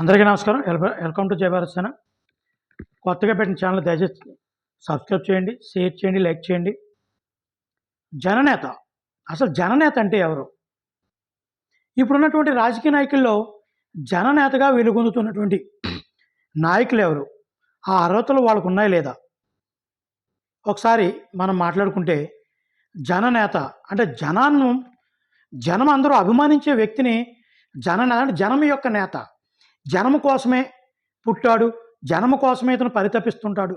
అందరికీ నమస్కారం. Welcome to Jayabharat సేన కొత్తగా పెట్టిన ఛానల్ దయచేసి సబ్స్క్రైబ్ చేయండి షేర్ చేయండి లైక్ చేయండి. జననేత. అసలు జననేత అంటే ఎవరు? ఇప్పుడున్నటువంటి రాజకీయ నాయకుల్లో జననేతగా వెలుగొందుతున్నటువంటి నాయకులు ఎవరు? ఆ అర్హతలు వాళ్ళకు ఉన్నాయి లేదా? ఒకసారి మనం మాట్లాడుకుంటే జననేత అంటే జనాన్ని జనం అందరూ అభిమానించే వ్యక్తిని జననేత అంటే జనం యొక్క నేత. జనము కోసమే పుట్టాడు జనము కోసమే ఇతను పరితపిస్తుంటాడు.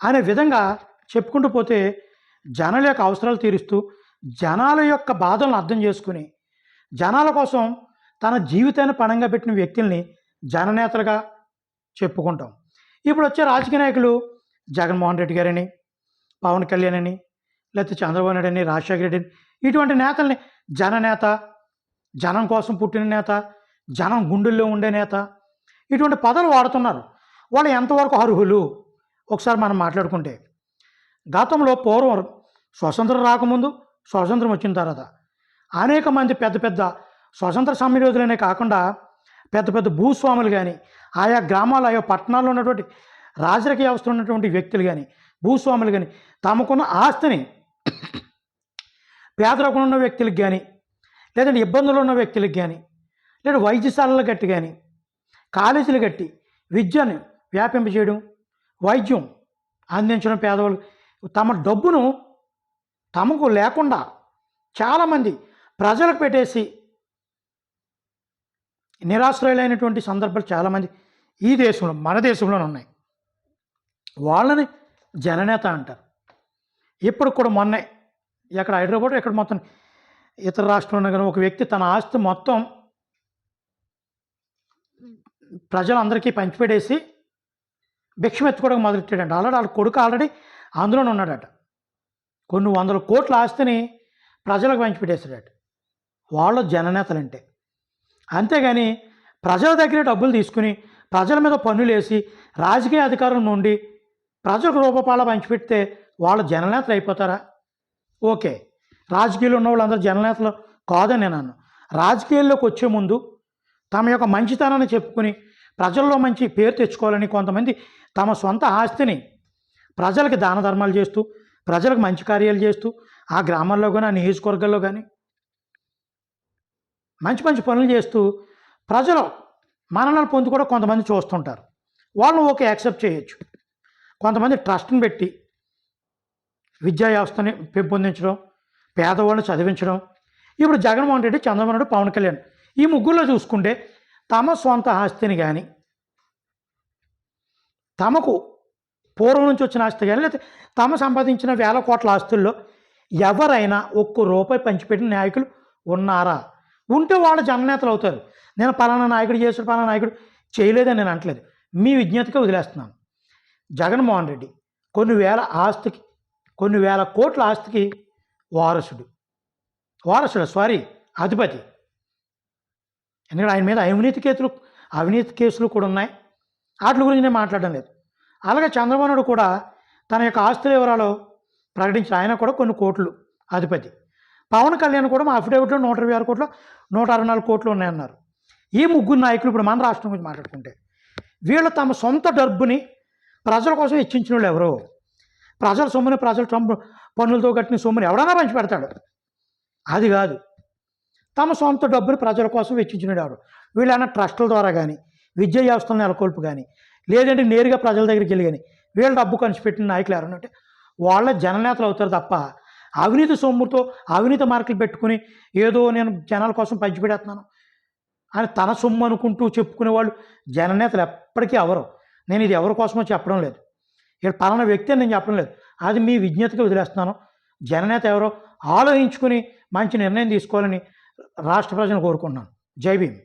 అనే విధంగా చెప్పుకుంటూ పోతే జనాల యొక్క అవసరాలు తీరుస్తూ జనాల యొక్క బాధలను అర్థం చేసుకుని జనాల కోసం తన జీవితాన్ని పణంగా పెట్టిన వ్యక్తుల్ని జననేతలుగా చెప్పుకుంటాం. ఇప్పుడు వచ్చే రాజకీయ నాయకులు జగన్మోహన్ రెడ్డి గారని పవన్ కళ్యాణ్ అని లేకపోతే చంద్రబాబు నాయుడు అని రాజశేఖర రెడ్డి అని ఇటువంటి నేతల్ని జననేత జనం కోసం పుట్టిన నేత జనం గుండెల్లో ఉండే నేత. ఇటువంటి పదాలు వాడుతున్నారు. వాళ్ళు ఎంతవరకు అర్హులు? ఒకసారి మనం మాట్లాడుకుంటే. గతంలో పూర్వం స్వతంత్రం రాకముందు స్వతంత్రం వచ్చిన తర్వాత అనేక మంది పెద్ద పెద్ద స్వతంత్ర సమయోధులనే కాకుండా పెద్ద పెద్ద భూస్వాములు కానీ ఆయా గ్రామాలు ఆయా పట్టణాల్లో ఉన్నటువంటి రాజకీయ వ్యవస్థలో ఉన్నటువంటి వ్యక్తులు కానీ భూస్వాములు కానీ తమకున్న ఆస్తిని పేదరికం ఉన్న వ్యక్తులకు కానీ లేదంటే ఇబ్బందులు ఉన్న వ్యక్తులకు కానీ లేదా వైద్యశాలలు కట్టి కానీ కాలేజీలు కట్టి విద్యను వ్యాపింపజేయడం వైద్యం అందించడం పేదవాళ్ళు. తమ డబ్బును తమకు లేకుండా చాలామంది ప్రజలకు పెట్టేసి నిరాశ్రయులైనటువంటి సందర్భాలు చాలామంది ఈ దేశంలో మన దేశంలోనే ఉన్నాయి. వాళ్ళని జననేత అంటారు. ఇప్పుడు కూడా మొన్నే ఎక్కడ హైదరాబాద్ ఎక్కడ మొత్తం ఇతర రాష్ట్రంలో కానీ ఒక వ్యక్తి తన ఆస్తి మొత్తం ప్రజలందరికీ పంచిపెట్టేసి భిక్షం ఎత్తుకోవడం మొదలెట్టాడంట ఆల్రెడీ వాళ్ళ కొడుకు ఆల్రెడీ అందులోనే ఉన్నాడట. కొన్ని వందల కోట్ల ఆస్తిని ప్రజలకు పంచిపెట్టేశాడట వాళ్ళు జననేతలంటే. అంతేగాని ప్రజల దగ్గర డబ్బులు తీసుకుని ప్రజల మీద పన్నులేసి రాజకీయ అధికారం నుండి ప్రజలకు రూపపాల పంచిపెడితే వాళ్ళు జననేతలు అయిపోతారా? ఓకే. రాజకీయాలు ఉన్న వాళ్ళందరూ జననేతలు కాదని నేను రాజకీయాల్లోకి వచ్చే ముందు తమ యొక్క మంచితనాన్ని చెప్పుకుని ప్రజల్లో మంచి పేరు తెచ్చుకోవాలని కొంతమంది తమ సొంత ఆస్తిని ప్రజలకి దాన ధర్మాలు చేస్తూ ప్రజలకు మంచి కార్యాలు చేస్తూ ఆ గ్రామాల్లో కానీ ఆ నియోజకవర్గాల్లో కానీ మంచి మంచి పనులు చేస్తూ ప్రజలు మరణాలు పొంది కూడా కొంతమంది చూస్తుంటారు. వాళ్ళని ఓకే యాక్సెప్ట్ చేయొచ్చు. కొంతమంది ట్రస్ట్ని పెట్టి విద్యా వ్యవస్థని పెంపొందించడం పేదవాళ్ళని చదివించడం. ఇప్పుడు జగన్మోహన్ రెడ్డి చంద్రబాబు నాయుడు పవన్ కళ్యాణ్ ఈ ముగ్గురులో చూసుకుంటే తమ సొంత ఆస్తిని కానీ తమకు పూర్వం నుంచి వచ్చిన ఆస్తి కానీ లేకపోతే తమ సంపాదించిన వేల కోట్ల ఆస్తుల్లో ఎవరైనా ఒక్క రూపాయి పంచిపెట్టిన నాయకులు ఉన్నారా? ఉంటే వాళ్ళు జననేతలు అవుతారు. నేను పలానా నాయకుడు చేసాడు పలానా నాయకుడు చేయలేదని నేను అంటలేదు మీ విజ్ఞతగా వదిలేస్తున్నాను. జగన్మోహన్ రెడ్డి కొన్ని వేల ఆస్తికి కొన్ని వేల కోట్ల ఆస్తికి వారసుడు. వారసుడు సారీ అధిపతి. ఎందుకంటే ఆయన మీద అవినీతి కేసులు అవినీతి కేసులు కూడా ఉన్నాయి. వాటి గురించి నేను మాట్లాడడం లేదు. అలాగే చంద్రబాబు కూడా తన యొక్క ఆస్తుల వివరాలు ప్రకటించిన ఆయన కూడా కొన్ని కోట్లు అధిపతి. పవన్ కళ్యాణ్ కూడా మా అఫిడవిట్లో నూట ఇరవై ఆరు కోట్లు నూట అరవై నాలుగు కోట్లు ఉన్నాయన్నారు. ఈ ముగ్గురు నాయకులు ఇప్పుడు మన రాష్ట్రం గురించి మాట్లాడుకుంటే వీళ్ళు తమ సొంత డబ్బుని ప్రజల కోసం ఇచ్చించిన వాళ్ళు ఎవరు? ప్రజల సొమ్ముని ప్రజల ట్రంప్ పన్నులతో కట్టిన సొమ్ముని ఎవడన్నా పంచి పెడతాడు అది కాదు. తమ సొంత డబ్బును ప్రజల కోసం వెచ్చించినవారు. వీళ్ళైనా ట్రస్టుల ద్వారా కానీ విద్యా వ్యవస్థను నెలకొల్పు కానీ లేదంటే నేరుగా ప్రజల దగ్గరికి వెళ్ళి కానీ వీళ్ళ డబ్బు ఖర్చు నాయకులు ఎవరన్నా అంటే వాళ్ళ జననేతలు అవుతారు తప్ప అవినీతి సొమ్ముతో అవినీతి మార్కులు పెట్టుకుని ఏదో నేను జనాల కోసం పంచిపెడేస్తున్నాను అని తన సొమ్ము అనుకుంటూ చెప్పుకునే వాళ్ళు జననేతలు ఎప్పటికీ ఎవరు? నేను ఇది ఎవరి కోసమో చెప్పడం లేదు. ఇక్కడ పలానా వ్యక్తి అని నేను చెప్పడం లేదు. అది మీ విజ్ఞతగా వదిలేస్తున్నాను. జననేత ఎవరో? ఆలోచించుకుని మంచి నిర్ణయం తీసుకోవాలని రాష్ట్ర ప్రజలను కోరుకుంటున్నాను. జై భీమ్.